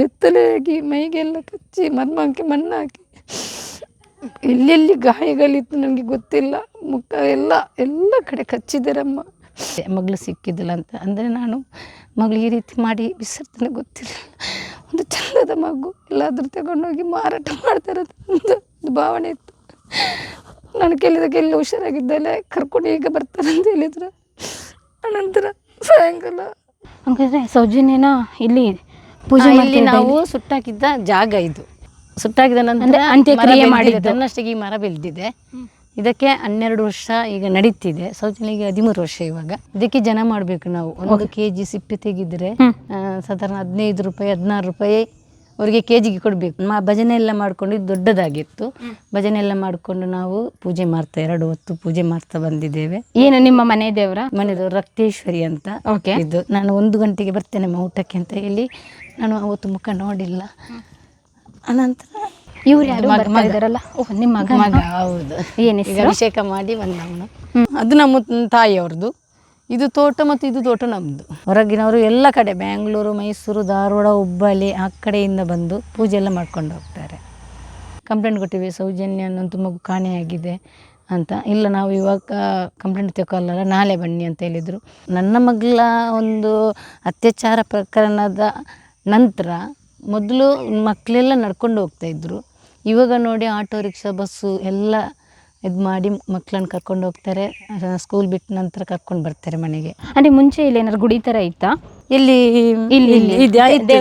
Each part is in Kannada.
ಬೆತ್ತಲೆಯಾಗಿ ಮೈಗೆಲ್ಲ ಕಚ್ಚಿ ಮರ್ಮಕ್ಕೆ ಮಣ್ಣಾಕಿ. ಎಲ್ಲೆಲ್ಲಿ ಗಾಯಗಳಿತ್ತು ನನಗೆ ಗೊತ್ತಿಲ್ಲ. ಮುಖ ಎಲ್ಲ ಎಲ್ಲ ಕಡೆ ಕಚ್ಚಿದ್ದಾರಮ್ಮ ಮಗಳು ಸಿಕ್ಕಿದ್ದಿಲ್ಲ ಅಂತ. ಅಂದರೆ ನಾನು ಮಗಳು ಈ ರೀತಿ ಮಾಡಿ ಬಿಸಿರ್ತಾನೆ ಗೊತ್ತಿರಲಿಲ್ಲ ಒಂದು ಚಂದದ ಮಗು. ಎಲ್ಲಾದರೂ ತಗೊಂಡೋಗಿ ಮಾರಾಟ ಮಾಡ್ತಾರೆ ಅಂತ ಒಂದು ಭಾವನೆ ಇತ್ತು. ನಾನು ಕೇಳಿದಾಗ ಎಲ್ಲ ಹುಷಾರಾಗಿದ್ದಲ್ಲ ಕರ್ಕೊಂಡು ಈಗ ಬರ್ತಾರೆ ಅಂತ ಹೇಳಿದ್ರು. ಅನಂತರ ಸಾಯಂಕಾಲ. ಹಂಗಾದ್ರೆ ಸೌಜನ್ಯನ ಇಲ್ಲಿ ಪೂಜೆ ಇಲ್ಲಿ ನಾವು ಸುಟ್ಟಾಕಿದ್ದ ಜಾಗ ಇದು. ಸುಟ್ಟಾಕಿದ ನಂತರ ಅಂತ್ಯಕ್ರಿಯೆ. ಮಾಡಿದ್ದು. ತನ್ನಷ್ಟಕ್ಕೆ ಈ ಮರ ಬೆಳೆದಿದೆ. ಇದಕ್ಕೆ ಹನ್ನೆರಡು ವರ್ಷ ಈಗ ನಡೀತಿದೆ. ಸೌಚನಿಗೆ ಹದಿಮೂರು ವರ್ಷ ಇವಾಗ. ಇದಕ್ಕೆ ಜನ ಮಾಡಬೇಕು ನಾವು. ಒಂದು ಕೆ ಜಿ ಸಿಪ್ಪೆ ತೆಗೆದ್ರೆ ಸಾಧಾರಣ ಹದಿನೈದು ರೂಪಾಯಿ ಹದಿನಾರು ರೂಪಾಯಿ ಅವರಿಗೆ ಕೆ ಜಿಗೆ ಕೊಡಬೇಕು. ಮಾ ಭಜನೆ ಎಲ್ಲ ಮಾಡ್ಕೊಂಡು ದೊಡ್ಡದಾಗಿತ್ತು. ಭಜನೆ ಎಲ್ಲ ಮಾಡಿಕೊಂಡು ನಾವು ಪೂಜೆ ಮಾಡ್ತಾ ಎರಡು ಹೊತ್ತು ಪೂಜೆ ಮಾಡ್ತಾ ಬಂದಿದ್ದೇವೆ. ಏನು ನಿಮ್ಮ ಮನೆ ದೇವರ? ಮನೆದು ರಕ್ತೇಶ್ವರಿ ಅಂತ ಓಕೆ ಇದು. ನಾನು ಒಂದು ಗಂಟೆಗೆ ಬರ್ತೇನೆ ಊಟಕ್ಕೆ ಅಂತ ಹೇಳಿ ನಾನು ಅವತ್ತು ಮುಖ ನೋಡಿಲ್ಲ. ಅನಂತರ ಇವ್ರು ಯಾರು ಮಗ- ಬರ್ತಾ ಇದಾರಲ್ಲ ಓಹ್ ನಿಮ್ಮ ಮಗ. ಮಗ. ಹೌದು. ಏನು ಅಭಿಷೇಕ ಮಾಡಿ ಬಂದವನು. ಅದು ನಮ್ಮ ತಾಯಿಯವ್ರದ್ದು. ಇದು ತೋಟ ಮತ್ತು ಇದು ತೋಟ ನಮ್ಮದು ಹೊರಗಿನವರು ಎಲ್ಲ ಕಡೆ, ಬ್ಯಾಂಗ್ಳೂರು, ಮೈಸೂರು, ಧಾರವಾಡ, ಹುಬ್ಬಳ್ಳಿ ಆ ಕಡೆಯಿಂದ ಬಂದು ಪೂಜೆ ಎಲ್ಲ ಮಾಡ್ಕೊಂಡು ಹೋಗ್ತಾರೆ. ಕಂಪ್ಲೇಂಟ್ ಕೊಟ್ಟಿವಿ, ಸೌಜನ್ಯ ಅನ್ನೋಂಥ ಮಗು ಕಾಣೆಯಾಗಿದೆ ಅಂತ. ಇಲ್ಲ, ನಾವು ಇವಾಗ ಕಂಪ್ಲೇಂಟ್ ತಗೊಳ್ಳಲ್ಲ ನಾಳೆ ಬನ್ನಿ ಅಂತ ಹೇಳಿದರು. ನನ್ನ ಮಗಳ ಒಂದು ಅತ್ಯಾಚಾರ ಪ್ರಕರಣದ ನಂತರ ಮೊದಲು ಮಕ್ಕಳೆಲ್ಲ ನಡ್ಕೊಂಡು ಹೋಗ್ತಾ ಇದ್ರು. ಇವಾಗ ನೋಡಿ, ಆಟೋ, ರಿಕ್ಷಾ, ಬಸ್ಸು ಎಲ್ಲ ಇದು ಮಾಡಿ ಮಕ್ಕಳನ್ನ ಕರ್ಕೊಂಡು ಹೋಗ್ತಾರೆ ಸ್ಕೂಲ್ ಬಿಟ್ಟ ನಂತರ ಕರ್ಕೊಂಡು ಬರ್ತಾರೆ ಮನೆಗೆ. ಅಂದ್ರೆ ಮುಂಚೆ ಇಲ್ಲಿ ಏನಾದ್ರು ಗುಡಿ ತರ ಇತ್ತಾ? ಇಲ್ಲಿ ಇಲ್ಲಿ. ಇದೆ.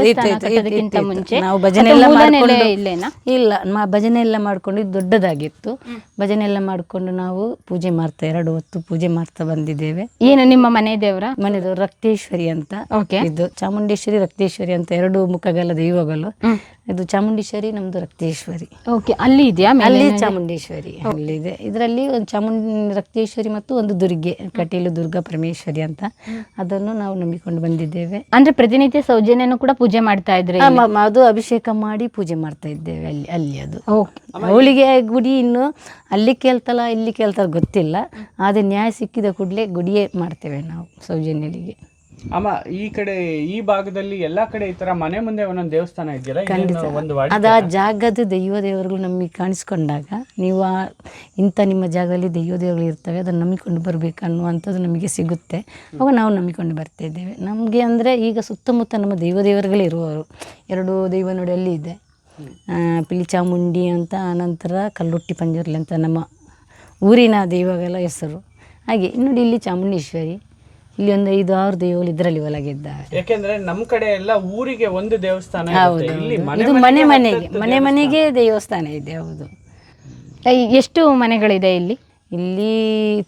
ಮುಂಚೆ? ನಾವು ಭಜನೆ ಎಲ್ಲ ಮಾಡ್ಕೊಂಡು? ಇಲ್ಲ ಮ- ಭಜನೆ ಎಲ್ಲ ಮಾಡ್ಕೊಂಡು ಇದು ದೊಡ್ಡದಾಗಿತ್ತು. ಭಜನೆ ಎಲ್ಲ ಮಾಡ್ಕೊಂಡು ನಾವು ಪೂಜೆ ಮಾಡ್ತಾ ಎರಡು ಹೊತ್ತು ಪೂಜೆ ಮಾಡ್ತಾ ಬಂದಿದ್ದೇವೆ. ಏನು ನಿಮ್ಮ ಮನೆ ದೇವರ? ಮನೆದು ರಕ್ತೇಶ್ವರಿ ಅಂತ ಓಕೆ. ಇದು ಚಾಮುಂಡೇಶ್ವರಿ ರಕ್ತೇಶ್ವರಿ ಅಂತ ಎರಡು ಮುಖಗಳ ದೈವಗಳು. ಇದು ಚಾಮುಂಡೇಶ್ವರಿ ನಮ್ದು ರಕ್ತೇಶ್ವರಿ. ಓಕೆ ಅಲ್ಲಿ ಇದೆಯಾ ಅಲ್ಲಿ ಚಾಮುಂಡೇಶ್ವರಿ ಅಲ್ಲಿದೆ ಇದರಲ್ಲಿ ಒಂದು ಚಾಮುಂಡಿ ರಕ್ತೇಶ್ವರಿ ಮತ್ತು ಒಂದು ದುರ್ಗೆ ಕಟೀಲು ದುರ್ಗಾ ಪರಮೇಶ್ವರಿ ಅಂತ. ಅದನ್ನು ನಾವು ನಂಬಿಕೊಂಡು ಬಂದಿದ್ದೇವೆ. ಅಂದ್ರೆ ಪ್ರತಿನಿತ್ಯ ಸೌಜನ್ಯನು ಕೂಡ ಪೂಜೆ ಮಾಡ್ತಾ ಇದ್ರೆ ಆ, ಮ- ಮ- ಅದು ಅಭಿಷೇಕ ಮಾಡಿ ಪೂಜೆ ಮಾಡ್ತಾ ಇದ್ದೇವೆ ಅಲ್ಲಿ ಅಲ್ಲಿ ಅದು. ಹೋಳಿಗೆ ಅವಳಿಗೆ ಗುಡಿ ಇನ್ನು ಅಲ್ಲಿ ಕೇಳ್ತಲ್ಲ ಇಲ್ಲಿ ಕೇಳ್ತಾರ ಗೊತ್ತಿಲ್ಲ. ಆದ್ರೆ ನ್ಯಾಯ ಸಿಕ್ಕಿದ ಕೂಡಲೇ ಗುಡಿಯೇ ಮಾಡ್ತೇವೆ ನಾವು ಸೌಜನ್ಯಲಿಗೆ ಅಮ್ಮ ಈ ಕಡೆ ಈ ಭಾಗದಲ್ಲಿ ಎಲ್ಲಾ ಕಡೆ ಈ ತರ ಮನೆ ಮುಂದೆ ಒಂದೊಂದು ದೇವಸ್ಥಾನ ಇದೆಯಲ್ಲ ಇದೇನು ಒಂದು ವಾಡಿ ಅದು ಆ ಜಾಗದ ದೈವ ದೇವರುಗಳು ನಮಗೆ ಕಾಣಿಸ್ಕೊಂಡಾಗ ನೀವು ಆ ಇಂಥ ನಿಮ್ಮ ಜಾಗದಲ್ಲಿ ದೈವ ದೇವರುಗಳು ಇರ್ತವೆ ಅದನ್ನು ನಂಬಿಕೊಂಡು ಬರಬೇಕು ಅನ್ನುವಂಥದ್ದು ನಮಗೆ ಸಿಗುತ್ತೆ. ಅವಾಗ ನಾವು ನಂಬಿಕೊಂಡು ಬರ್ತಾ ಇದ್ದೇವೆ. ನಮಗೆ ಅಂದರೆ ಈಗ ಸುತ್ತಮುತ್ತ ನಮ್ಮ ದೈವ ದೇವರುಗಳೇ ಇರುವವರು ಎರಡು ದೈವ ನೋಡಿ ಅಲ್ಲಿ ಇದೆ. ಆ, ಪಿಲಿ ಚಾಮುಂಡಿ ಅಂತ ಆನಂತರ ಕಲ್ಲುಟ್ಟಿ ಪಂಜುರ್ಲಿ ಅಂತ ನಮ್ಮ ಊರಿನ ದೈವಗಳ ಹೆಸರು. ಹಾಗೆ ನೋಡಿ ಇಲ್ಲಿ ಚಾಮುಂಡೇಶ್ವರಿ ಇಲ್ಲಿ ಒಂದು ಐದು ಆರು ದೇವರು ಇದರಲ್ಲಿ ಒಳಗಿದ್ದಾರೆ. ಯಾಕೆಂದ್ರೆ ನಮ್ ಕಡೆ ಎಲ್ಲ ಊರಿಗೆ ಒಂದು ದೇವಸ್ಥಾನ ಇರುತ್ತೆ. ಇಲ್ಲಿ ಮನೆ ಇದು ಮನೆ ಮನೆಗೆ ಮನೆ ಮನೆಗೆ ದೇವಸ್ಥಾನ ಇದೆ ಹೌದು. ಎಷ್ಟು ಮನೆಗಳಿದೆ ಇಲ್ಲಿ? ಇಲ್ಲಿ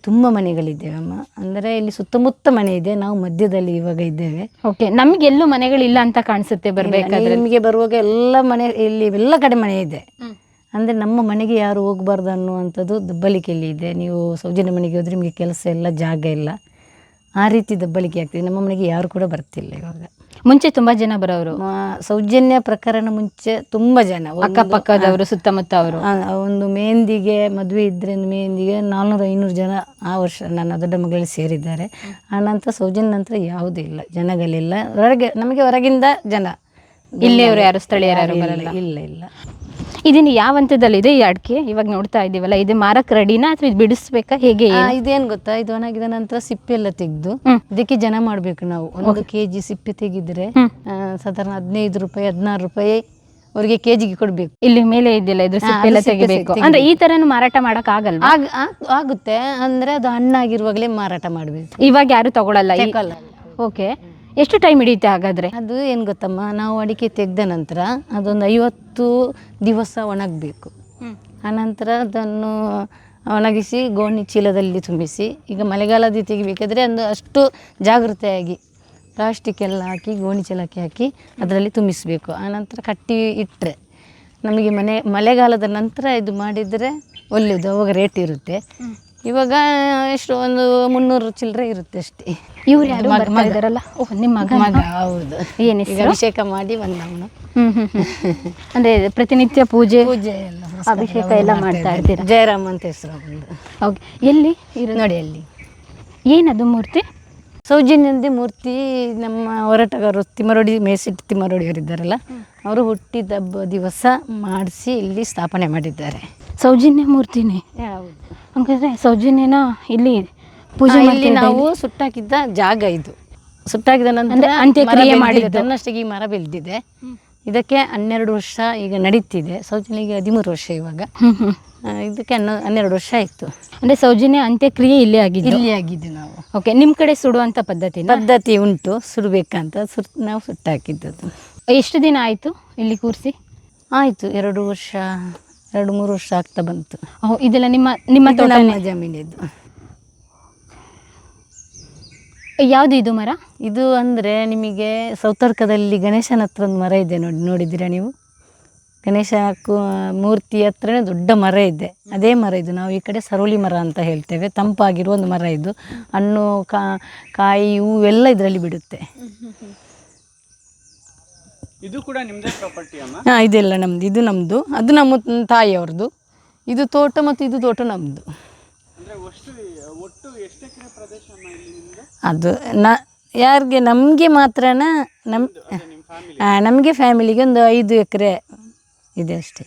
ತುಂಬ ಮನೆಗಳಿದ್ದೇವೆ ಅಮ್ಮ. ಅಂದರೆ ಇಲ್ಲಿ ಸುತ್ತಮುತ್ತ ಮನೆ ಇದೆ. ನಾವು ಮಧ್ಯದಲ್ಲಿ ಇವಾಗ ಇದ್ದೇವೆ. ಓಕೆ ನಮ್ಗೆ ಎಲ್ಲೂ ಮನೆಗಳಿಲ್ಲ ಅಂತ ಕಾಣಿಸುತ್ತೆ ಬರ್ಬೇಕಾದ್ರೆ. ನಿಮಗೆ ಬರುವಾಗ ಎಲ್ಲ ಮನೆ ಇಲ್ಲಿ ಎಲ್ಲ ಕಡೆ ಮನೆ ಇದೆ. ಅಂದರೆ ನಮ್ಮ ಮನೆಗೆ ಯಾರು ಹೋಗ್ಬಾರ್ದು ಅನ್ನುವಂಥದ್ದು ದಬ್ಬಲಿಕೆಯಲ್ಲಿ ಇದೆ. ನೀವು ಸೌಜನ್ಯ ಮನೆಗೆ ಹೋದ್ರೆ ನಿಮಗೆ ಕೆಲಸ ಇಲ್ಲ ಜಾಗ ಇಲ್ಲ. ಆ ರೀತಿ ದಬ್ಬಲಿಕೆ ಆಗ್ತದೆ. ನಮ್ಮ ಮನೆಗೆ ಯಾರು ಕೂಡ ಬರ್ತಿಲ್ಲ ಇವಾಗ. ಮುಂಚೆ ತುಂಬಾ ಜನ ಬರೋರು. ಮ- ಸೌಜನ್ಯ ಪ್ರಕರಣ ಮುಂಚೆ ತುಂಬಾ ಜನ. ಒಂದು- ಅಕ್ಕಪಕ್ಕದವರು ಸುತ್ತಮುತ್ತ ಅವರು ಆ, ಒಂದು ಮೆಹಂದಿಗೆ ಮದುವೆ ಇದ್ರೆ ಮೆಹಂದಿಗೆ ನಾನ್ನೂರು ಐನೂರು ಜನ ಆ ವರ್ಷ ನನ್ನ ದೊಡ್ಡ ಮಗಳು ಸೇರಿದ್ದಾರೆ. ಆ ನಂತರ ಸೌಜನ್ಯ ನಂತರ ಯಾವುದೂ ಇಲ್ಲ. ಜನಗಳಿಲ್ಲ. ಹೊರಗೆ ನಮಗೆ ಹೊರಗಿಂದ ಜನ. ಇಲ್ಲಿಯವರು ಯಾರು ಸ್ಥಳೀಯರು ಯಾರು ಇಲ್ಲ ಇಲ್ಲ. ಇದನ್ನ ಯಾವ ಹಂತದಲ್ಲಿದೆ ಈ ಅಡಿಕೆ? ಇವಾಗ ನೋಡ್ತಾ ಇದೀವಲ್ಲ ಇದು ಮಾರಕ್ ರೆಡಿನಾ ಅಥವಾ ಇದು ಬಿಡಿಸ್ಬೇಕಾ? ಹೇಗೆ ಇದೇನ್ ಇದೇನು ಗೊತ್ತಾ? ಇದು ಒಣಗಿದ ನಂತರ ಸಿಪ್ಪೆ ಎಲ್ಲ ತೆಗೆದು ಇದಕ್ಕೆ ಜನ ಮಾಡ್ಬೇಕು ನಾವು. ಒಂದು ಕೆ ಜಿ ಸಿಪ್ಪೆ ತೆಗೆದ್ರೆ ಸಾಧಾರಣ ಹದಿನೈದು ರೂಪಾಯಿ ಹದಿನಾರು ರೂಪಾಯಿ ಅವರಿಗೆ ಕೆಜಿಗೆ ಕೊಡ್ಬೇಕು. ಇಲ್ಲಿ ಮೇಲೆ ಇದೆಯಲ್ಲ ಇದ್ರ ಸಿಪ್ಪೆ ಎಲ್ಲ ತೆಗಿಬೇಕು. ಅಂದ್ರೆ ಈ ತರನು ಮಾರಾಟ ಮಾಡಕ್ ಆಗಲ್ಲ ಆಗ ಆಗುತ್ತೆ. ಅಂದ್ರೆ ಅದು ಹಣ್ಣಾಗಿರುವಾಗಲೇ ಮಾರಾಟ ಮಾಡ್ಬೇಕು. ಇವಾಗ ಯಾರು ತಗೊಳಲ್ಲ. ಓಕೆ. ಎಷ್ಟು ಟೈಮ್ ಹಿಡಿಯುತ್ತೆ ಹಾಗಾದ್ರೆ? ಅದು ಏನು ಗೊತ್ತಮ್ಮ ನಾವು ಅಡಿಕೆ ತೆಗೆದ ನಂತರ ಅದೊಂದು ಐವತ್ತು ದಿವಸ ಒಣಗಬೇಕು. ಆನಂತರ ಅದನ್ನು ಒಣಗಿಸಿ ಗೋಣಿ ಚೀಲದಲ್ಲಿ ತುಂಬಿಸಿ ಈಗ ಮಳೆಗಾಲದ ತೆಗಿಬೇಕಾದ್ರೆ ಒಂದು ಅಷ್ಟು ಜಾಗೃತೆಯಾಗಿ ಪ್ಲಾಸ್ಟಿಕ್ ಎಲ್ಲ ಹಾಕಿ ಗೋಣಿ ಚೀಲಕ್ಕೆ ಹಾಕಿ ಅದರಲ್ಲಿ ತುಂಬಿಸಬೇಕು. ಆನಂತರ ಕಟ್ಟಿ ಇಟ್ಟರೆ ನಮಗೆ ಮನೆ ಮಳೆಗಾಲದ ನಂತರ ಇದು ಮಾಡಿದರೆ ಒಳ್ಳೆಯದು ಅವಾಗ ರೇಟ್ ಇರುತ್ತೆ. ಇವಾಗ ಎಷ್ಟು ಒಂದು ಮುನ್ನೂರು ಚಿಲ್ಲರೆ ಇರುತ್ತೆ ಅಷ್ಟೇ. ಇವ್ರು ಯಾರು ಮಗ- ಬರ್ತಾ ಮಗ. ಇದಾರಲ್ಲ ಓಹ್ ನಿಮ್ಮ ಮಗ ಮಗ ಹೌದು. ಏನ್ ಈಗ ಹೆಸರು? ಅಭಿಷೇಕ ಮಾಡಿ ಬಂದವನು. ಹ್ಮ್ ಹ್ಮ್ ಹ್ಮ್. ಅಂದ್ರೆ ಪ್ರತಿನಿತ್ಯ ಪೂಜೆ ಪೂಜೆ ಎಲ್ಲ ಪುರಸ್ಕಾರ ಅಭಿಷೇಕ ಎಲ್ಲ ಮಾಡ್ತಾ ಇರ್ತೀರ ಇರ್ತೀರಾ? ಜಯರಾಮ್ ಅಂತ ಹೆಸರು ಒಂದು ಓಕೆ ಎಲ್ಲಿ ಇರೋದು? ನೋಡಿ ಅಲ್ಲಿ. ಏನದು ಮೂರ್ತಿ? ಸೌಜನ್ಯದ ಮೂರ್ತಿ ನಮ್ಮ ಹೋರಾಟಗಾರರು ತಿಮ್ಮರೋಡಿ ಮೇಸಿಟ್ಟು ತಿಮ್ಮರೋಡಿಯವರಿದ್ದಾರಲ್ಲ ಅವರು ಹುಟ್ಟಿದ ಹಬ್ಬ ದಿವಸ ಮಾಡಿಸಿ ಇಲ್ಲಿ ಸ್ಥಾಪನೆ ಮಾಡಿದ್ದಾರೆ. ಸೌಜನ್ಯ ಮೂರ್ತಿನೇ ಹಂಗಾದ್ರೆ ಸೌಜನ್ಯನ ಇಲ್ಲಿ ಪೂಜೆ ಇಲ್ಲಿ ನಾವು ಸುಟ್ಟಾಕಿದ್ದ ಜಾಗ ಇದು. ಸುಟ್ಟಾಕಿದ ನಂತರ ಅಂತ್ಯಕ್ರಿಯೆ. ಮಾಡಿದ್ದು. ತನ್ನಷ್ಟಕ್ಕೆ ಈ ಮರ ಬೆಳೆದಿದೆ. ಇದಕ್ಕೆ ಹನ್ನೆರಡು ವರ್ಷ ಈಗ ನಡೀತಿದೆ. ಸೌಜನ್ಯಗೆ ಹದಿಮೂರು ವರ್ಷ ಇವಾಗ. ಇದಕ್ಕೆ ಹನ್ನ ಹನ್ನೆರಡು ವರ್ಷ ಆಯಿತು. ಅಂದ್ರೆ ಸೌಜನ್ಯ ಅಂತ್ಯಕ್ರಿಯೆ ಇಲ್ಲೇ ಆಗಿದೆ ಇಲ್ಲಿ ಆಗಿದೆ ನಾವು. ಓಕೆ ನಿಮ್ಮ ಕಡೆ ಸುಡುವಂತ ಪದ್ಧತಿ ಪದ್ಧತಿ ಉಂಟು ಸುಡಬೇಕಂತ ಸುಟ್ ನಾವು ಸುಟ್ಟಾಕಿದ್ದದ್ದು. ಎಷ್ಟು ದಿನ ಆಯ್ತು ಇಲ್ಲಿ ಕೂರಿಸಿ? ಆಯಿತು ಎರಡು ವರ್ಷ. ಎರಡು ಮೂರು ವರ್ಷ ಆಗ್ತಾ ಬಂತು. ಇದೆಲ್ಲ ನಿಮ್ಮ ನಿಮ್ಮ ಇದು ತೋಟನೇ? ನಮ್ಮ ಜಮೀನಿದು ಯಾವ್ದು ಇದು ಮರ? ಇದು ಅಂದರೆ ನಿಮಗೆ ಸೌತರ್ಕದಲ್ಲಿ ಗಣೇಶನ ಹತ್ರ ಒಂದು ಮರ ಇದೆ ನೋಡಿ ನೋಡಿದ್ದೀರಾ ನೀವು? ಗಣೇಶ ಕು- ಮೂರ್ತಿ ಹತ್ರನೇ ದೊಡ್ಡ ಮರ ಇದೆ. ಅದೇ ಮರ ಇದು. ನಾವು ಈ ಕಡೆ ಸರೋಳಿ ಮರ ಅಂತ ಹೇಳ್ತೇವೆ. ತಂಪಾಗಿರುವ ಒಂದು ಮರ ಇದು. ಹಣ್ಣು ಕಾ ಕಾಯಿ ಹೂವೆಲ್ಲ ಇದರಲ್ಲಿ ಬಿಡುತ್ತೆ. ಇದು ಕೂಡ ನಿಮ್ಮದೇ ಪ್ರಾಪರ್ಟಿ ಅಮ್ಮ? ಹಾಂ ಇದೆಲ್ಲ ನಮ್ದು. ಇದು ನಮ್ಮದು ಅದು ನಮ್ಮ ತಾಯಿ ಅವ್ರದ್ದು ಇದು ತೋಟ ಮತ್ತು ಇದು ತೋಟ ನಮ್ಮದು ಅಂದ್ರೆ ಒಟ್ಟು ಒಟ್ಟು ಎಷ್ಟು ಎಕರೆ ಪ್ರದೇಶ ಅಮ್ಮ ಇಲ್ಲಿ ನಿಮ್ದು? ಅದು ನ ಯಾರಿಗೆ ನಮಗೆ ಮಾತ್ರನ ನಮ್ಮ ನಮಗೆ ಫ್ಯಾಮಿಲಿಗೆ ಒಂದು ಐದು ಎಕರೆ ಇದೆ ಅಷ್ಟೇ.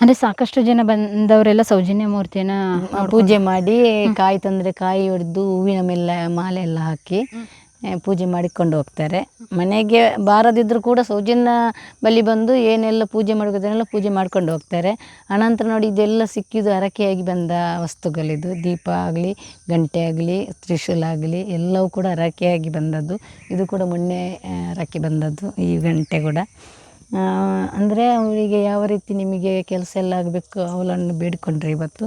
ಅಂದ್ರೆ ಸಾಕಷ್ಟು ಜನ ಬಂದವರೆಲ್ಲ ಸೌಜನ್ಯ ಮೂರ್ತಿಯನ್ನ ಪೂಜೆ ಮಾಡಿ ಕಾಯಿ ತಂದರೆ ಕಾಯಿ ಹೊಡೆದು ಹೂವಿನ ಮೇಲೆ ಮಾಲೆ ಎಲ್ಲ ಹಾಕಿ ಪೂಜೆ ಮಾಡಿಕೊಂಡು ಹೋಗ್ತಾರೆ. ಮನೆಗೆ ಬಾರದಿದ್ದರೂ ಕೂಡ ಸೌಜನ್ಯ ಬಳಿ ಬಂದು ಏನೆಲ್ಲ ಪೂಜೆ ಮಾಡಬೇಕಾದ್ರೆಲ್ಲ ಪೂಜೆ ಮಾಡ್ಕೊಂಡು ಹೋಗ್ತಾರೆ. ಅನಂತರ ನೋಡಿ ಇದೆಲ್ಲ ಸಿಕ್ಕಿದ್ದು ಹರಕೆಯಾಗಿ ಬಂದ ವಸ್ತುಗಳಿದು ದೀಪ ಆಗಲಿ, ಗಂಟೆ ಆಗಲಿ, ತ್ರಿಶೂಲ ಆಗಲಿ, ಎಲ್ಲವೂ ಕೂಡ ಹರಕೆಯಾಗಿ ಬಂದದ್ದು. ಇದು ಕೂಡ ಮೊನ್ನೆ ಹರಕೆ ಬಂದದ್ದು, ಈ ಗಂಟೆ ಕೂಡ. ಅಂದರೆ ಅವರಿಗೆ ಯಾವ ರೀತಿ ನಿಮಗೆ ಕೆಲಸ ಎಲ್ಲ ಆಗಬೇಕು ಅವಳನ್ನು ಬೇಡಿಕೊಂಡ್ರೆ ಇವತ್ತು.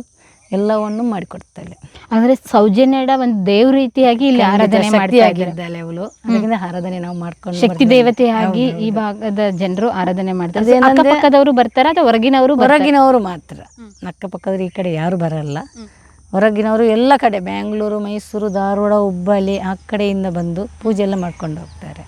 ಎಲ್ಲವನ್ನು ಮಾಡಿಕೊಡ್ತಾಳೆ. ಅಂದ್ರೆ ಸೌಜನ್ಯಡ ಒಂದು ದೇವ್ ರೀತಿಯಾಗಿ ಇಲ್ಲಿ ಆರಾಧನೆ ಮಾಡ್ತಿದ್ದಾಳೆ ಅವಳು. ಅದರಿಂದ ಆರಾಧನೆ ನಾವು ಮಾಡ್ಕೊಂಡು ಶಕ್ತಿ ದೇವತೆ ದೇವತೆಯಾಗಿ ಈ ಭಾಗದ ಜನರು ಆರಾಧನೆ ಮಾಡ್ತಾರೆ. ಬರ್ತಾರೆ ಅಕ್ಕಪಕ್ಕದವರು ಬರ್ತಾರ ಅಥವಾ ಹೊರಗಿನವರು? ಹೊರಗಿನವರು ಮಾತ್ರ. ಅಕ್ಕಪಕ್ಕದವ್ರು ಈ ಕಡೆ ಯಾರು ಬರಲ್ಲ. ಹೊರಗಿನವರು ಎಲ್ಲ ಕಡೆ ಬ್ಯಾಂಗ್ಳೂರು ಮೈಸೂರು ಧಾರವಾಡ ಹುಬ್ಬಳ್ಳಿ ಆ ಕಡೆಯಿಂದ ಬಂದು ಪೂಜೆ ಎಲ್ಲ ಮಾಡ್ಕೊಂಡು ಹೋಗ್ತಾರೆ.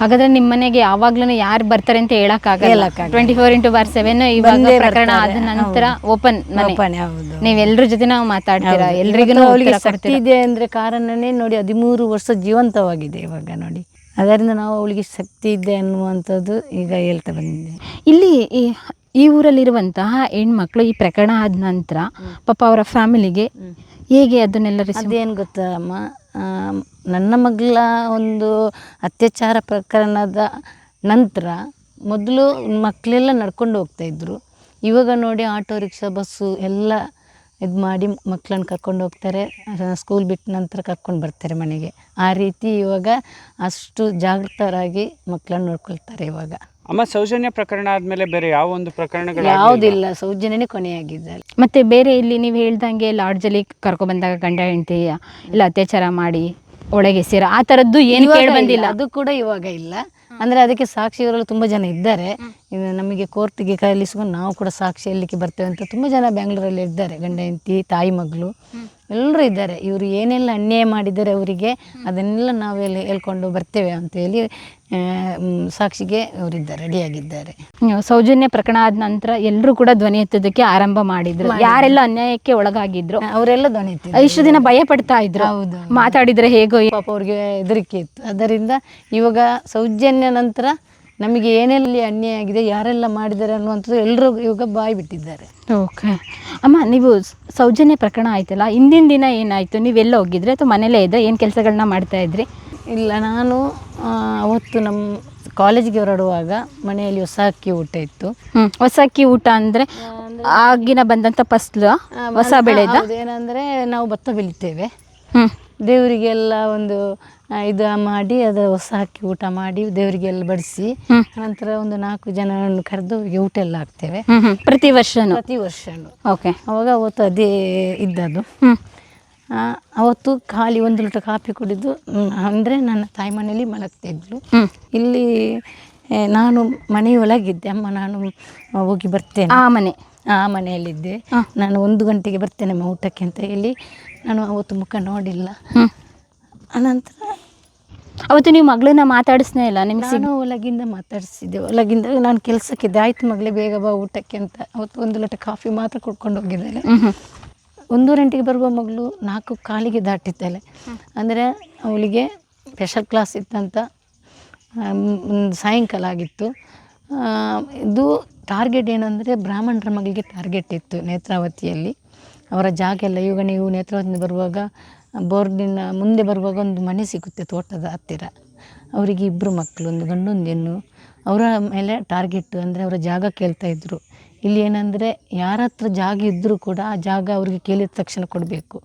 ಹಾಗಾದ್ರೆ ನಿಮ್ಮ ಮನೆಗೆ ಯಾವಾಗ್ಲೂ ಯಾರು ಬರ್ತಾರೆ ಅಂತ ಹೇಳಕ್ಕಾಗಲ್ಲ. Twenty four into bar seven ಇವಾಗ ಪ್ರಕರಣ ಆದ ನಂತರ ಓಪನ್ ಮನೆ. ಓಪನ್ ಹೌದು. ನೀವ್ ಎಲ್ರ ಜೊತೆ ನಾವು ಮಾತಾಡ್ತೀರಾ. ಎಲ್ರಿಗೂ ಇವತ್ತು ಅವಳಿಗೆ ಶಕ್ತಿ ಇದೆ ಅಂದ್ರೆ ಕಾರಣನೇ ನೋಡಿ ಹದಿಮೂರು ವರ್ಷ ಜೀವಂತವಾಗಿದೆ ಇವಾಗ ನೋಡಿ. ಅದರಿಂದ ನಾವು ಅವಳಿಗೆ ಶಕ್ತಿ ಇದೆ ಅನ್ನುವಂಥದ್ದು ಈಗ ಹೇಳ್ತಾ ಬಂದಿದೆ. ಇಲ್ಲಿ ಈ ಊರಲ್ಲಿರುವಂತಹ ಹೆಣ್ಮಕ್ಳು ಈ ಪ್ರಕರಣ ಆದ ನಂತರ ಪಾಪ ಅವರ ಫ್ಯಾಮಿಲಿಗೆ ಹೇಗೆ ಅದನ್ನೆಲ್ಲ ಅದೇನು ಗೊತ್ತಾ ಅಮ್ಮ ನನ್ನ ಮಗಳ ಒಂದು ಅತ್ಯಾಚಾರ ಪ್ರಕರಣದ ನಂತರ ಮೊದಲು ಮಕ್ಕಳೆಲ್ಲ ನಡ್ಕೊಂಡು ಹೋಗ್ತಾ ಇದ್ರು. ಇವಾಗ ನೋಡಿ ಆಟೋ, ರಿಕ್ಷಾ, ಬಸ್ಸು ಎಲ್ಲ ಇದು ಮಾಡಿ ಮಕ್ಕಳನ್ನ ಕರ್ಕೊಂಡು ಹೋಗ್ತಾರೆ. ಸ್ಕೂಲ್ ಬಿಟ್ಟ ನಂತರ ಕರ್ಕೊಂಡು ಬರ್ತಾರೆ ಮನೆಗೆ. ಆ ರೀತಿ ಇವಾಗ ಅಷ್ಟು ಜಾಗೃತರಾಗಿ ಮಕ್ಕಳನ್ನ ನೋಡ್ಕೊಳ್ತಾರೆ ಇವಾಗ. ಅಮ್ಮ ಸೌಜನ್ಯ ಪ್ರಕರಣ ಆದ್ಮೇಲೆ ಬೇರೆ ಯಾವ ಒಂದು ಪ್ರಕರಣಗಳು ಯಾವುದಿಲ್ಲ ಸೌಜನ್ಯನೇ ಕೊನೆಯಾಗಿದ್ದಾರೆ ಮತ್ತೆ ಬೇರೆ ಇಲ್ಲಿ ನೀವು ಹೇಳ್ದಂಗೆ ಲಾಡ್ಜಲ್ಲಿ ಕರ್ಕೊಬಂದಾಗ ಗಂಡ ಹೆಂಡತಿ ಇಲ್ಲ ಅತ್ಯಾಚಾರ ಮಾಡಿ ಒಳಗೆ ಸೇರ ಆ ಥರದ್ದು ಏನು ಕೇಳಿ ಬಂದಿಲ್ಲ? ಅದು ಕೂಡ ಇವಾಗ ಇಲ್ಲ. ಅಂದ್ರೆ ಅದಕ್ಕೆ ಸಾಕ್ಷಿಯವರೆಲ್ಲ ತುಂಬಾ ಜನ ಇದ್ದಾರೆ. ಇದು ನಮಗೆ ಕೋರ್ಟ್ಗೆ ಕಲಿಸ್ಕೊಂಡು ನಾವು ಕೂಡ ಸಾಕ್ಷಿ ಹೇಳಲಿಕ್ಕೆ ಬರ್ತೇವೆ ಅಂತ ತುಂಬಾ ಜನ ಬೆಂಗಳೂರಲ್ಲಿ ಇದ್ದಾರೆ. ಗಂಡ ಹೆಂಡತಿ ತಾಯಿ ಮಗಳು. ಎಲ್ಲರೂ ಇದ್ದಾರೆ. ಇವರು ಏನೆಲ್ಲ ಅನ್ಯಾಯ ಮಾಡಿದ್ದಾರೆ ಅವರಿಗೆ ಅದನ್ನೆಲ್ಲ ಎಲ್ಲಿ ಹೇಳ್ಕೊಂಡು ಬರ್ತೇವೆ ಅಂತ ಹೇಳಿ ಆ, ಸಾಕ್ಷಿಗೆ ಅವರಿದ್ದಾರೆ ರೆಡಿಯಾಗಿದ್ದಾರೆ ಸೌಜನ್ಯ ಪ್ರಕರಣ ಆದ ನಂತರ ಎಲ್ಲರೂ ಕೂಡ ಧ್ವನಿ ಎತ್ತೋದಕ್ಕೆ ಆರಂಭ ಮಾಡಿದ್ರು. ಯಾರೆಲ್ಲ ಅನ್ಯಾಯಕ್ಕೆ ಒಳಗಾಗಿದ್ರು? ಅವರೆಲ್ಲ ಧ್ವನಿ ಎತ್ತಿದ್ರು. ಇಷ್ಟು ದಿನ ಭಯ ಪಡ್ತಾ ಇದ್ರು. ಹೌದು. ಮಾತಾಡಿದ್ರೆ ಹೇಗೋ ಪಾಪ ಅವ್ರಿಗೆ ಹೆದರಿಕೆ ಇತ್ತು. ಅದರಿಂದ ಇವಾಗ ಸೌಜನ್ಯ ನಂತರ ನಮಗೆ ಏನೆಲ್ಲಿ ಅನ್ಯಾಯ ಆಗಿದೆ ಯಾರೆಲ್ಲ ಮಾಡಿದ್ದಾರೆ ಅನ್ನುವಂಥದ್ದು ಎಲ್ಲರೂ ಇವಾಗ ಬಾಯಿ ಬಿಟ್ಟಿದ್ದಾರೆ. ಓಕೆ. ಅಮ್ಮ ನೀವು ಸೌಜನ್ಯ ಪ್ರಕರಣ ಆಯ್ತಲ್ಲ ಹಿಂದಿನ ದಿನ ಏನಾಯ್ತು? ನೀವೆಲ್ಲ ಹೋಗಿದ್ರೆ ಅಥವಾ ಮನೇಲೇ ಇದ್ದರೆ ಏನು ಕೆಲಸಗಳನ್ನ ಮಾಡ್ತಾ ಇದ್ರಿ? ಇಲ್ಲ ನಾನು ಅವತ್ತು ನಮ್ಮ ಕಾಲೇಜಿಗೆ ಹೊರಡುವಾಗ ಮನೆಯಲ್ಲಿ ಹೊಸ ಅಕ್ಕಿ ಊಟ ಇತ್ತು. ಹೊಸ ಅಕ್ಕಿ ಊಟ ಅಂದ್ರೆ ಆಗಿನ ಬಂದಂತ ಫಸ್ಲು ಹೊಸ ಬೆಳೆದ? ಏನಂದರೆ ನಾವು ಭತ್ತ ಬೆಳಿತೇವೆ. ದೇವರಿಗೆಲ್ಲ ಒಂದು ಇದು ಮಾಡಿ ಅದು ಹೊಸ ಹಾಕಿ ಊಟ ಮಾಡಿ ದೇವರಿಗೆಲ್ಲ ಬಡಿಸಿ ನಂತರ ಒಂದು ನಾಲ್ಕು ಜನರನ್ನು ಕರೆದು ಅವರಿಗೆ ಊಟ ಎಲ್ಲ ಹಾಕ್ತೇವೆ. ಪ್ರತಿ ವರ್ಷನೂ? ಪ್ರತಿ ವರ್ಷನೂ. ಓಕೆ. ಅವಾಗ ಅವತ್ತು ಅದೇ ಇದ್ದದ್ದು. ಆ, ಅವತ್ತು ಖಾಲಿ ಒಂದು ಲೋಟ ಕಾಫಿ ಕುಡಿದು ಮ್, ಅಂದರೆ ನನ್ನ ತಾಯಿ ಮನೆಯಲ್ಲಿ ಮಲಗ್ತಿದ್ಲು. ಇಲ್ಲಿ ಏ, ನಾನು ಮನೆಯೊಳಗಿದ್ದೆ. ಅಮ್ಮ ನಾನು ಹೋಗಿ ಬರ್ತೇನೆ. ಆ ಮನೆ? ಆ ಮನೆಯಲ್ಲಿದ್ದೆ. ನಾನು ಒಂದು ಗಂಟೆಗೆ ಬರ್ತೇನೆ ಅಮ್ಮ ಊಟಕ್ಕೆ ಅಂತ ಹೇಳಿ. ನಾನು ಅವತ್ತು ಮುಖ ನೋಡಿಲ್ಲ. ಅನಂತರ? ಅವತ್ತು ನೀವು ಮಗಳನ್ನ ಮಾತಾಡಿಸ್ನೇ ಇಲ್ಲ ನಿಮ್ಗೆ ನಾನು ಒಳಗಿಂದ ಮಾತಾಡಿಸಿದ್ದೆ. ಒಳಗಿಂದ ನಾನು ಕೆಲಸಕ್ಕಿದ್ದೆ. ಆಯ್ತು ಮಗಳೇ ಬೇಗ ಬಾ ಊಟಕ್ಕೆ ಅಂತ. ಅವತ್ತು ಒಂದು ಲೋಟ ಕಾಫಿ ಮಾತ್ರ ಕುಡ್ಕೊಂಡು ಹೋಗಿದ್ದಾಳೆ ಒಂದು ಗಂಟೆಗೆ ಬರುವ ಮಗಳು ನಾಲ್ಕು ಕಾಲಿಗೆ ದಾಟಿದ್ದಾಳೆ ಅಂದರೆ ಅವಳಿಗೆ ಸ್ಪೆಷಲ್ ಕ್ಲಾಸ್ ಇತ್ತಂತ ಸಾಯಂಕಾಲ ಆಗಿತ್ತು. ಇದು ಟಾರ್ಗೆಟ್ ಏನಂದರೆ ಬ್ರಾಹ್ಮಣರ ಮಗಳಿಗೆ ಟಾರ್ಗೆಟ್ ಇತ್ತು ನೇತ್ರಾವತಿಯಲ್ಲಿ. ಅವರ ಜಾಗ ಎಲ್ಲ ಇವಾಗ ನೀವು ನೇತ್ರಾವತಿಯಿಂದ ಬರುವಾಗ ಬೋರ್ಡಿನ ಮುಂದೆ ಬರುವಾಗ ಒಂದು ಮನೆ ಸಿಗುತ್ತೆ ತೋಟದ ಹತ್ತಿರ. ಅವರಿಗೆ ಇಬ್ಬರು ಮಕ್ಕಳು ಒಂದು ಗಂಡು ಹೆಣ್ಣು. ಅವರ ಮೇಲೆ ಟಾರ್ಗೆಟ್ ಅಂದರೆ ಅವರ ಜಾಗ ಕೇಳ್ತಾ ಇದ್ದರು ಇಲ್ಲಿ ಏನಂದರೆ ಯಾರ ಹತ್ರ ಜಾಗ ಇದ್ದರೂ ಕೂಡ ಆ ಜಾಗ ಅವ್ರಿಗೆ ಕೇಳಿದ ತಕ್ಷಣ ಕೊಡಬೇಕು.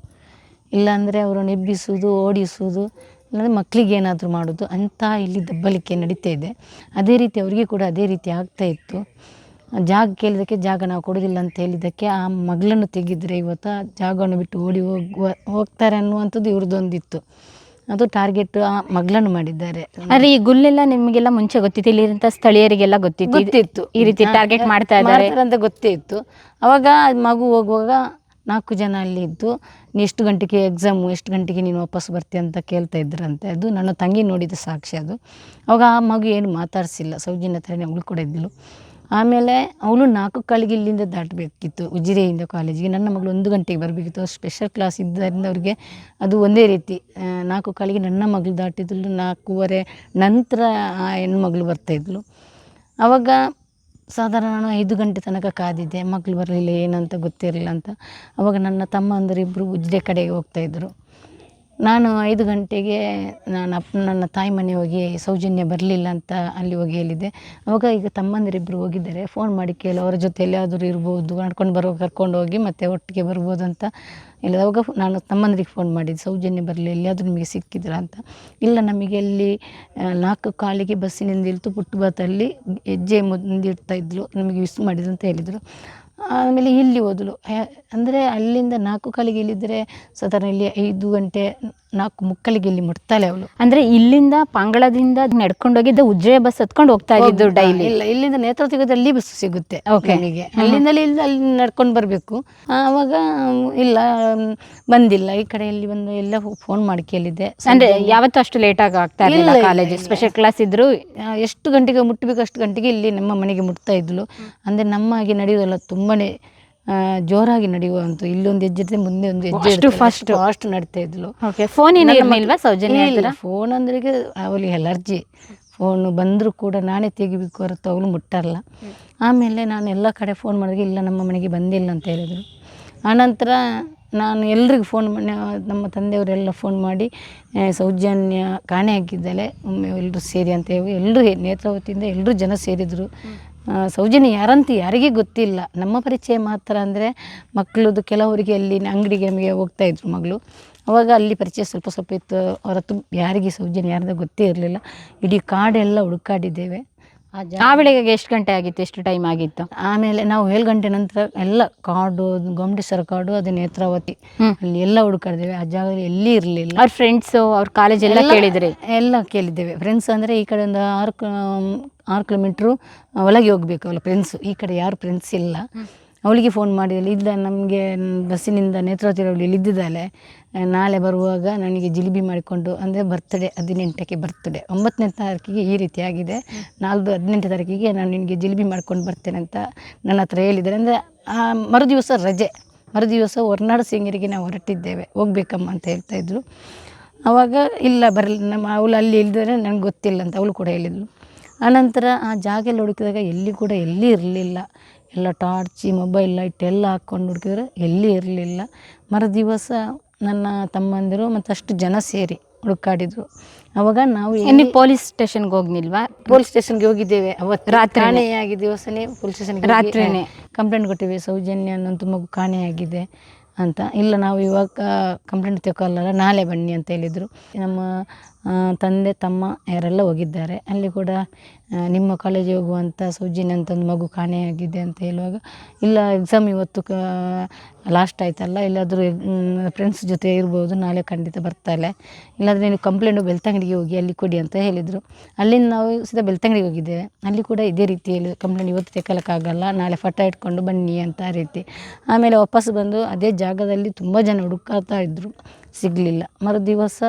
ಇಲ್ಲಾಂದರೆ ಅವರನ್ನು ಎಬ್ಬಿಸುವುದು, ಓಡಿಸುವುದು, ಇಲ್ಲಾಂದರೆ ಮಕ್ಕಳಿಗೆ ಏನಾದರೂ ಮಾಡೋದು ಅಂಥ ಇಲ್ಲಿ ದಬ್ಬಲಿಕೆ ನಡೀತಾ ಇದೆ. ಅದೇ ರೀತಿ ಅವರಿಗೆ ಕೂಡ ಅದೇ ರೀತಿ ಆಗ್ತಾ ಇತ್ತು. ಜಾಗ ಕೇಳಿದ್ದಕ್ಕೆ ಜಾಗ ನಾವು ಕೊಡೋದಿಲ್ಲ ಅಂತ ಹೇಳಿದ್ದಕ್ಕೆ ಆ ಮಗಳನ್ನು ತೆಗೆದ್ರೆ ಇವತ್ತು ಜಾಗವನ್ನು ಬಿಟ್ಟು ಓಡಿ ಹೋಗುವ ಹೋಗ್ತಾರೆ ಅನ್ನುವಂಥದ್ದು ಇವ್ರದ್ದೊಂದಿತ್ತು. ಅದು ಟಾರ್ಗೆಟ್ ಆ ಮಗಳನ್ನು ಮಾಡಿದ್ದಾರೆ. ಆದ್ರೆ ಈ ಗುಲ್ಲೆಲ್ಲ ನಿಮಗೆಲ್ಲ ಮುಂಚೆ ಗೊತ್ತಿತ್ತು ಇಲ್ಲಿರಂತ ಸ್ಥಳೀಯರಿಗೆಲ್ಲ ಗೊತ್ತಿತ್ತು. ಗೊತ್ತಿತ್ತು. ಈ ರೀತಿ ಟಾರ್ಗೆಟ್ ಮಾಡ್ತಾ ಇದ್ದಾರೆ. ಅಂತ ಗೊತ್ತೇ ಇತ್ತು. ಅವಾಗ ಮಗು ಹೋಗುವಾಗ ನಾಲ್ಕು ಜನ ಅಲ್ಲಿ ಇದ್ದು ನೀ ಎಷ್ಟು ಗಂಟೆಗೆ ಎಕ್ಸಾಮು ಎಷ್ಟು ಗಂಟೆಗೆ ನೀನು ವಾಪಸ್ ಬರ್ತೀಯ ಅಂತ ಕೇಳ್ತಾ ಇದ್ರಂತೆ. ಅದು ನನ್ನ ತಂಗಿ ನೋಡಿದ ಸಾಕ್ಷಿ ಅದು. ಅವಾಗ ಆ ಮಗು ಏನು ಮಾತಾಡಿಸಿಲ್ಲ ಸೌಜನ್ಯ ಹತ್ರನೇ ಅವಳು ಕೂಡ ಇದ್ಲು ಆಮೇಲೆ ಅವಳು ನಾಲ್ಕು ಕಾಲಿಗೆ ಇಲ್ಲಿಂದ ದಾಟಬೇಕಿತ್ತು. ಉಜಿರೆಯಿಂದ ಕಾಲೇಜಿಗೆ. ನನ್ನ ಮಗಳು ಒಂದು ಗಂಟೆಗೆ ಬರಬೇಕಿತ್ತು. ಸ್ಪೆಷಲ್ ಕ್ಲಾಸ್ ಇದ್ದರಿಂದ ಅವ್ರಿಗೆ ಅದು ಒಂದೇ ರೀತಿ. ನಾಲ್ಕು ಕಾಲಿಗೆ ನನ್ನ ಮಗಳು ದಾಟಿದ್ಲು. ನಾಲ್ಕೂವರೆ ನಂತರ ಆ ಹೆಣ್ಮಗಳು ಬರ್ತಾಯಿದ್ಲು. ಆವಾಗ ಸಾಧಾರಣ ನಾನು ಐದು ಗಂಟೆ ತನಕ ಕಾದಿದ್ದೆ. ಮಕ್ಕಳು ಬರಲಿಲ್ಲ, ಏನಂತ ಗೊತ್ತಿರಲಿಲ್ಲ ಅಂತ. ಅವಾಗ ನನ್ನ ತಮ್ಮ ಅಂದರಿಬ್ಬರು ಉಜಿರೆ ಕಡೆಗೆ ಹೋಗ್ತಾಯಿದ್ರು. ನಾನು ಐದು ಗಂಟೆಗೆ ನಾನು ಅಪ್ಪ ನನ್ನ ತಾಯಿ ಮನೆ ಹೋಗಿ ಸೌಜನ್ಯ ಬರಲಿಲ್ಲ ಅಂತ ಅಲ್ಲಿ ಹೋಗಿ ಹೇಳಿದ್ದೆ. ಅವಾಗ ಈಗ ತಮ್ಮಂದಿರಿಬ್ಬರು ಹೋಗಿದ್ದಾರೆ. ಫೋನ್ ಮಾಡಿ ಕೇಳು, ಅವರ ಜೊತೆ ಎಲ್ಲಿಯಾದರೂ ಇರ್ಬೋದು, ನಡ್ಕೊಂಡು ಬರೋ ಕರ್ಕೊಂಡು ಹೋಗಿ ಮತ್ತೆ ಒಟ್ಟಿಗೆ ಬರ್ಬೋದು ಅಂತ ಇಲ್ಲ ಅವಾಗ ನಾನು ತಮ್ಮಂದ್ರಿಗೆ ಫೋನ್ ಮಾಡಿದ್ದು, ಸೌಜನ್ಯ ಬರಲಿ, ಎಲ್ಲಿಯಾದರೂ ನಿಮಗೆ ಸಿಕ್ಕಿದ್ರ ಅಂತ. ಇಲ್ಲ, ನಮಗೆ ಅಲ್ಲಿ ನಾಲ್ಕು ಕಾಲಿಗೆ ಬಸ್ಸಿನಿಂದ ಇಳಿತು ಪುಟ್ಟಬಾತಲ್ಲಿ ಹೆಜ್ಜೆ ಮುಂದಿಡ್ತಾ ಇದ್ಲು, ನಮಗೆ ವಿಸ್ ಮಾಡಿದ್ರು ಅಂತ ಹೇಳಿದರು. ಆಮೇಲೆ ಇಲ್ಲಿ ಹೋದಳು ಅಂದರೆ ಅಲ್ಲಿಂದ ನಾಲ್ಕು ಕಾಲಿಗೆ ಇಲ್ಲಿದ್ದರೆ ಸಾಧಾರಣ ಇಲ್ಲಿ ಐದು ಗಂಟೆ ನಾಲ್ಕು ಮುಕ್ಕಲಿಗೆ ಇಲ್ಲಿ ಮುಟ್ತಾಳೆ ಅವಳು. ಅಂದ್ರೆ ಇಲ್ಲಿಂದ ಪಾಂಗಳದಿಂದ ನಡ್ಕೊಂಡೋಗಿದ್ದ ಉಜ್ಜಯ ಬಸ್ ಹತ್ಕೊಂಡು ಹೋಗ್ತಾ ಇದ್ದು ಡೈಲಿ? ಇಲ್ಲ ಇಲ್ಲಿಂದ ನೇತ್ರ ಅಲ್ಲಿ ಬಸ್ ಸಿಗುತ್ತೆ ಓಕೆ ನಮಗೆ. ಅಲ್ಲಿಂದಲೇ ಇಲ್ಲಿ ಅಲ್ಲಿ ನಡ್ಕೊಂಡು ಬರಬೇಕು. ಆವಾಗ ಇಲ್ಲ ಬಂದಿಲ್ಲ. ಈ ಕಡೆಯಲ್ಲಿ ಬಂದು ಎಲ್ಲ ಫೋನ್ ಮಾಡಿ ಕೇಳಿದ್ದೆ. ಅಂದ್ರೆ ಯಾವತ್ತೂ ಅಷ್ಟು ಲೇಟ್ ಆಗಿ ಆಗ್ತಾ ಇಲ್ಲ, ಇರಲಿಲ್ಲ ಕಾಲೇಜ್ ಸ್ಪೆಷಲ್ ಕ್ಲಾಸ್ ಇದ್ರು? ಎಷ್ಟು ಗಂಟೆಗೆ ಮುಟ್ಟಬೇಕು ಅಷ್ಟು ಗಂಟೆಗೆ ಇಲ್ಲಿ ನಮ್ಮ ಮನೆಗೆ ಮುಟ್ತಾ ಇದ್ಲು ಅಂದ್ರೆ ನಮ್ಮ ಹಾಗೆ ನಡೆಯೋದಲ್ಲ ತುಂಬಾನೇ ಜೋರಾಗಿ ನಡೆಯುವಂತು. ಇಲ್ಲೊಂದು ಹೆಜ್ಜೆ ಇರ್ತದೆ, ಮುಂದೆ ಒಂದು ಹೆಜ್ಜೆ ಅಷ್ಟು ಇರ್ತದೆ. ಫಾಸ್ಟ್ ನಡ್ತಾ ಇದ್ಲು. ಓಕೆ ಫೋನ್ ಏನೋ ಇರ್ಲಿಲ್ವಾ ಸೌಜನ್ಯ ಇಲ್ಲ ಹತ್ರ? ಫೋನ್ ಅಂದ್ರೆ ಅವಳಿಗೆ ಅಲರ್ಜಿ ಫೋನ್ ಬಂದರೂ ಕೂಡ ನಾನೇ ತೆಗಿಬೇಕು ಹೊರತು ಅವಳು ಮುಟ್ಟಲ್ಲ ಆಮೇಲೆ ನಾನು ಎಲ್ಲ ಕಡೆ ಫೋನ್ ಮಾಡಿದ್ರೆ ಇಲ್ಲ ನಮ್ಮ ಮನೆಗೆ ಬಂದಿಲ್ಲ ಅಂತ ಹೇಳಿದರು. ಆನಂತರ ನಾನು ಎಲ್ರಿಗೂ ಫೋನ್ ಮಾಡಿ ನಮ್ಮ ತಂದೆಯವರೆಲ್ಲ ಫೋನ್ ಮಾಡಿ ಸೌಜನ್ಯ ಕಾಣೆ ಆಗಿದ್ದಾಳೆ ಒಮ್ಮೆ ಎಲ್ಲರೂ ಸೇರಿ ಅಂತ ಹೇಳಿ ಎಲ್ಲರೂ ನೇತ್ರಾವತಿಯಿಂದ ಎಲ್ಲರೂ ಜನ ಸೇರಿದರು. ಸೌಜನ್ಯ ಯಾರಂತ ಯಾರಿಗೆ ಗೊತ್ತಿಲ್ಲ. ನಮ್ಮ ಪರಿಚಯ ಮಾತ್ರ ಅಂದರೆ ಮಕ್ಕಳದು ಕೆಲವರಿಗೆ ಅಲ್ಲಿ ಅಂಗಡಿಗೆ ನಮಗೆ ಹೋಗ್ತಾ ಇದ್ರು ಮಗಳು. ಅವಾಗ ಅಲ್ಲಿ ಪರಿಚಯ ಸ್ವಲ್ಪ ಸ್ವಲ್ಪ ಇತ್ತು. ಹೊರತು ಯಾರಿಗೆ ಸೌಜನ್ಯ ಯಾರದ್ದು ಗೊತ್ತೇ ಇರಲಿಲ್ಲ. ಇಡೀ ಕಾಡೆಲ್ಲ ಹುಡುಕಾಡಿದ್ದೇವೆ. ಆ ಬೆಳಿಗ್ಗೆ ಎಷ್ಟು ಗಂಟೆ ಆಗಿತ್ತು ಎಷ್ಟು ಟೈಮ್ ಆಗಿತ್ತು? ಆಮೇಲೆ ನಾವು ಏಳು ಗಂಟೆ ನಂತರ ಎಲ್ಲ ಕಾಡು ಗೊಮ್ಟೇಶ್ವರ ಕಾಡು ಅದು ನೇತ್ರಾವತಿ. ಅಲ್ಲಿ ಎಲ್ಲ ಹುಡುಕಾಡಿದ್ದೇವೆ. ಆ ಜಾಗದಲ್ಲಿ ಎಲ್ಲಿ ಇರಲಿಲ್ಲ. ಅವ್ರ ಫ್ರೆಂಡ್ಸ್ ಅವ್ರ ಕಾಲೇಜ್ ಎಲ್ಲ ಕೇಳಿದ್ರಿ? ಎಲ್ಲ ಕೇಳಿದ್ದೇವೆ. ಫ್ರೆಂಡ್ಸ್ ಅಂದರೆ ಈ ಕಡೆ ಒಂದು ಆರು ಆರು ಕಿಲೋಮೀಟ್ರು ಒಳಗೆ ಹೋಗ್ಬೇಕು ಅವಳ ಫ್ರೆಂಡ್ಸು ಈ ಕಡೆ ಯಾರು ಫ್ರೆಂಡ್ಸ್ ಇಲ್ಲ. ಅವಳಿಗೆ ಫೋನ್ ಮಾಡಿದಲ್ಲಿ ಇಲ್ಲ ನಮಗೆ ಬಸ್ಸಿನಿಂದ ನೇತ್ರಾವತಿ ಅವಳು ಇಲ್ಲಿದ್ದಾಳೆ ನಾಳೆ ಬರುವಾಗ ನನಗೆ ಜಿಲಿಬಿ ಮಾಡಿಕೊಂಡು, ಅಂದರೆ ಬರ್ತ್ಡೇ ಹದಿನೆಂಟಕ್ಕೆ ಬರ್ತ್ಡೇ ಒಂಬತ್ತನೇ ತಾರೀಕಿಗೆ ಈ ರೀತಿ ಆಗಿದೆ. ನಾಲ್ದು ಹದಿನೆಂಟು ತಾರೀಕಿಗೆ ನಾನು ನಿನಗೆ ಜಿಲಿಬಿ ಮಾಡ್ಕೊಂಡು ಬರ್ತೇನೆ ಅಂತ ನನ್ನ ಹತ್ರ ಹೇಳಿದ್ದಾರೆ. ಅಂದರೆ, ಆ, ಮರುದಿವಸ ರಜೆ. ಮರುದಿವಸ ಹೊರನಾಡು ಸಿಂಗರಿಗೆ ನಾವು ಹೊರಟಿದ್ದೇವೆ. ಹೋಗ್ಬೇಕಮ್ಮ ಅಂತ ಹೇಳ್ತಾ ಇದ್ದರು ಆವಾಗ ಇಲ್ಲ ಬರಲಿ ನಮ್ಮ ಅವಳು ಅಲ್ಲಿ ಇಲ್ದರೆ ನನಗೆ ಗೊತ್ತಿಲ್ಲ ಅಂತ ಅವಳು ಕೂಡ ಹೇಳಿದ್ಳು ಆನಂತರ ಆ ಜಾಗ ಎಲ್ಲ ಹುಡುಕಿದಾಗ ಎಲ್ಲಿ ಕೂಡ ಎಲ್ಲಿ ಇರಲಿಲ್ಲ. ಎಲ್ಲ ಟಾರ್ಚಿ ಮೊಬೈಲ್ ಲೈಟ್ ಎಲ್ಲ ಹಾಕ್ಕೊಂಡು ಹುಡುಕಿದ್ರೆ ಎಲ್ಲಿ ಇರಲಿಲ್ಲ. ಮರುದಿವಸ ನನ್ನ ತಮ್ಮಂದಿರು ಮತ್ತು ಅಷ್ಟು ಜನ ಸೇರಿ ಹುಡುಕಾಡಿದ್ರು. ಅವಾಗ ನಾವು ಎಲ್ಲಿ ಪೊಲೀಸ್ ಸ್ಟೇಷನ್ಗೆ ಹೋಗ್ನಿಲ್ವಾ? ಪೊಲೀಸ್ ಸ್ಟೇಷನ್ಗೆ ಹೋಗಿದ್ದೇವೆ. ಅವತ್ತು ರಾತ್ರಿ ಕಾಣೆಯಾಗಿ ದಿವಸನೇ ಪೊಲೀಸ್ ಸ್ಟೇಷನ್ಗೆ ರಾತ್ರಿನೇ. ಕಂಪ್ಲೇಂಟ್ ಕೊಟ್ಟಿವಿ ಸೌಜನ್ಯ ಅನ್ನೋಂಥ ಮಗು ಕಾಣೆಯಾಗಿದೆ ಅಂತ. ಇಲ್ಲ ನಾವು ಇವಾಗ ಕಂಪ್ಲೇಂಟ್ ತಗೊಳ್ಳಲ್ಲ ನಾಳೆ ಬನ್ನಿ ಅಂತ ಹೇಳಿದರು. ನಮ್ಮ ತಂದೆ, ತಮ್ಮ ಯಾರೆಲ್ಲ ಹೋಗಿದ್ದಾರೆ, ಅಲ್ಲಿ ಕೂಡ ನಿಮ್ಮ ಕಾಲೇಜಿಗೆ ಹೋಗುವಂಥ ಸೌಜನ್ಯ ಅಂತ ಒಂದು ಮಗು ಕಾಣೆಯಾಗಿದೆ ಅಂತ ಹೇಳುವಾಗ, ಇಲ್ಲ ಎಕ್ಸಾಮ್ ಇವತ್ತು ಕ ಲಾಸ್ಟ್ ಆಯ್ತಲ್ಲ, ಇಲ್ಲಾದರೂ ಫ್ರೆಂಡ್ಸ್ ಜೊತೆ ಇರ್ಬೋದು, ನಾಳೆ ಖಂಡಿತ ಬರ್ತಾಳೆ. ಇಲ್ಲಾಂದರೆ ನೀವು ಕಂಪ್ಲೇಂಟು ಬೆಳ್ತಂಗಡಿಗೆ ಹೋಗಿ ಅಲ್ಲಿ ಕೊಡಿ ಅಂತ ಹೇಳಿದರು. ಅಲ್ಲಿಂದ ನಾವು ಸೀದಾ ಬೆಳ್ತಂಗಡಿಗೆ ಹೋಗಿದ್ದೇವೆ. ಅಲ್ಲಿ ಕೂಡ ಇದೇ ರೀತಿ ಹೇಳಿ ಕಂಪ್ಲೇಂಟ್ ಇವತ್ತು ತೆಕ್ಕಲಕ್ಕಾಗಲ್ಲ ನಾಳೆ ಫಟ ಇಟ್ಕೊಂಡು ಬನ್ನಿ ಅಂತ ರೀತಿ. ಆಮೇಲೆ ವಾಪಸ್ ಬಂದು ಅದೇ ಜಾಗದಲ್ಲಿ ತುಂಬ ಜನ ಹುಡುಕಾಡ್ತಾ ಇದ್ದರು ಸಿಗಲಿಲ್ಲ. ಮರು ದಿವಸ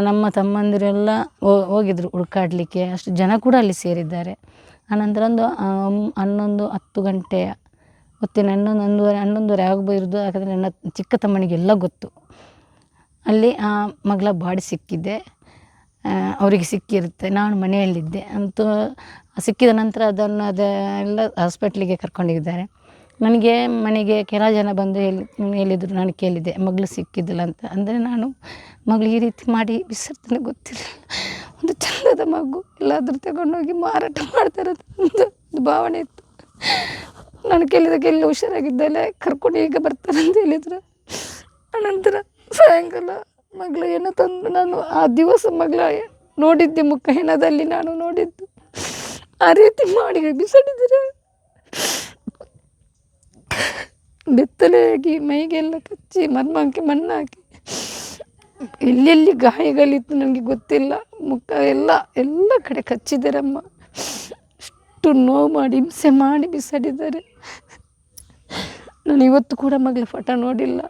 ನಮ್ಮ ತಮ್ಮಂದಿರೆಲ್ಲ ಹೋಗಿದ್ರು ಹುಡುಕಾಡಲಿಕ್ಕೆ. ಅಷ್ಟು ಜನ ಕೂಡ ಅಲ್ಲಿ ಸೇರಿದ್ದಾರೆ. ಆನಂತರ ಒಂದು ಹನ್ನೊಂದು, ಹತ್ತು ಗಂಟೆಯ ಹೊತ್ತಿನ ಹನ್ನೊಂದು, ಒಂದೂವರೆ, ಹನ್ನೊಂದುವರೆ ಆಗಬಾರ್ದು ಯಾಕಂದರೆ ನನ್ನ ಚಿಕ್ಕ ತಮ್ಮನಿಗೆಲ್ಲ ಗೊತ್ತು. ಅಲ್ಲಿ ಆ ಮಗಳ ಬಾಡಿ ಸಿಕ್ಕಿದೆ. ಅವರಿಗೆ ಸಿಕ್ಕಿರುತ್ತೆ. ನಾನು ಮನೆಯಲ್ಲಿದ್ದೆ. ಅಂತೂ ಸಿಕ್ಕಿದ ನಂತರ ಅದನ್ನು ಅದೆಲ್ಲ ಹಾಸ್ಪಿಟ್ಲಿಗೆ ಕರ್ಕೊಂಡಿದ್ದಾರೆ. ನನಗೆ ಮನೆಗೆ ಕೆಲ ಜನ ಬಂದು ಹೇಳಿ, ಹೇಳಿದರು, ನಾನು ಕೇಳಿದೆ, ಮಗಳು ಸಿಕ್ಕಿದ್ದಿಲ್ಲ ಅಂತ. ಅಂದರೆ ನಾನು ಮಗಳು ಈ ರೀತಿ ಮಾಡಿ ಬಿಸಿರ್ತಾನೆ ಗೊತ್ತಿರಲಿಲ್ಲ. ಒಂದು ಚಂದದ ಮಗು, ಎಲ್ಲಾದರೂ ತಗೊಂಡೋಗಿ ಮಾರಾಟ ಮಾಡ್ತಾರೆ ಅಂತ ಒಂದು ಭಾವನೆ ಇತ್ತು. ನಾನು ಕೇಳಿದಾಗ ಎಲ್ಲ ಹುಷಾರಾಗಿದ್ದಲ್ಲೇ, ಕರ್ಕೊಂಡು ಈಗ ಬರ್ತಾರೆ ಅಂತ ಹೇಳಿದ್ರು. ಆನಂತರ ಸಾಯಂಕಾಲ ಮಗಳ ಏನೋ ತಂದು ನಾನು ಆ ದಿವಸ ಮಗಳ ನೋಡಿದ್ದೆ ಮುಖ ಹೆಣದಲ್ಲಿ ನಾನು ನೋಡಿದ್ದು. ಆ ರೀತಿ ಮಾಡಿ ಬಿಸಾಡಿದರೆ ಬೆತ್ತಲೆಯಾಗಿ ಮೈಗೆಲ್ಲ ಕಚ್ಚಿ ಮರ್ಮಕ್ಕೆ ಮಣ್ಣು ಹಾಕಿ ಎಲ್ಲೆಲ್ಲಿ ಗಾಯಗಳಿತ್ತು ನನಗೆ ಗೊತ್ತಿಲ್ಲ. ಮುಖ ಎಲ್ಲ ಎಲ್ಲ ಕಡೆ ಕಚ್ಚಿದ್ದಾರಮ್ಮ ಅಷ್ಟು ನೋವು ಮಾಡಿ, ಹಿಂಸೆ ಮಾಡಿ ಬಿಸಾಡಿದ್ದಾರೆ. ನಾನು ಇವತ್ತು ಕೂಡ ಮಗಳ ಫೋಟೋ ನೋಡಿಲ್ಲ.